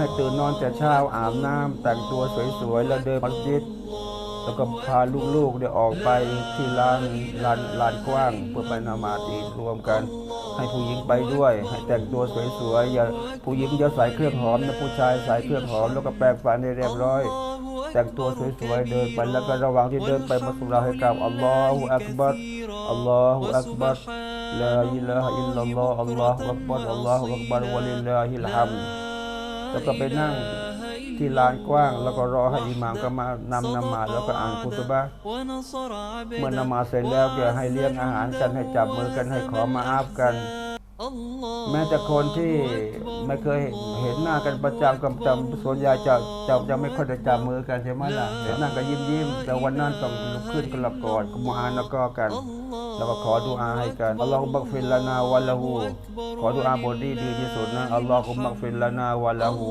ให้ตื่นนอนแต่เช้าอาบน้ำแต่งตัวสวยๆ แล้วเดินมัสยิดแล้วก็พาลูกๆเนี่ยออกไปที่ลานลานลานกว้าง เพื่อไปนามาตีรวมกัน ให้ผู้หญิงไปด้วย ให้แต่งตัวสวยๆอย่าผู้หญิงอย่าใส่เครื่องหอมนะผู้ชายใส่เครื่องหอม แล้วก็แปรงฟันให้เรียบร้อย แต่งตัวสวยๆเดินไปแล้วก็ระว่างที่เดินไปมาสุราให้กราบอัลลอฮฺอักบัรอัลลอฮฺอักบัรลาอิลาฮะอิลลัลลอฮฺอัลลอฮฺอักบัรอัลลอฮฺอักบัรวะลิลลาฮิลฮัมด์ แล้วก็ไปนั่งที่ลานกว้าง แล้วก็รอให้อิหมามก็มานำนมาแล้วก็อ่านคุตบะเมื่อนมาเสร็จแล้วก็ให้เลี้ยงอาหารกันให้จับมือกันให้ขอมาอาบกัน แม้แต่คนที่ไม่เคยเห็นหน้ากันประจำกับจำส่วนใหญ่จะจะจะไม่ค่อยจะจับมือกันใช่ไหมล่ะเห็นหน้าก็ยิ้มยิ้มๆแต่วันนั้นต้องลุกขึ้นกลับก่อนกุมอานแล้วก็กัน แล้วก็ขอดูอาให้กันอัลลอฮฺบักฟิลลานาวัลละหูขอดูอาบทที่ดีที่สุดนะอัลลอฮฺบักฟิลลานาวัลละหู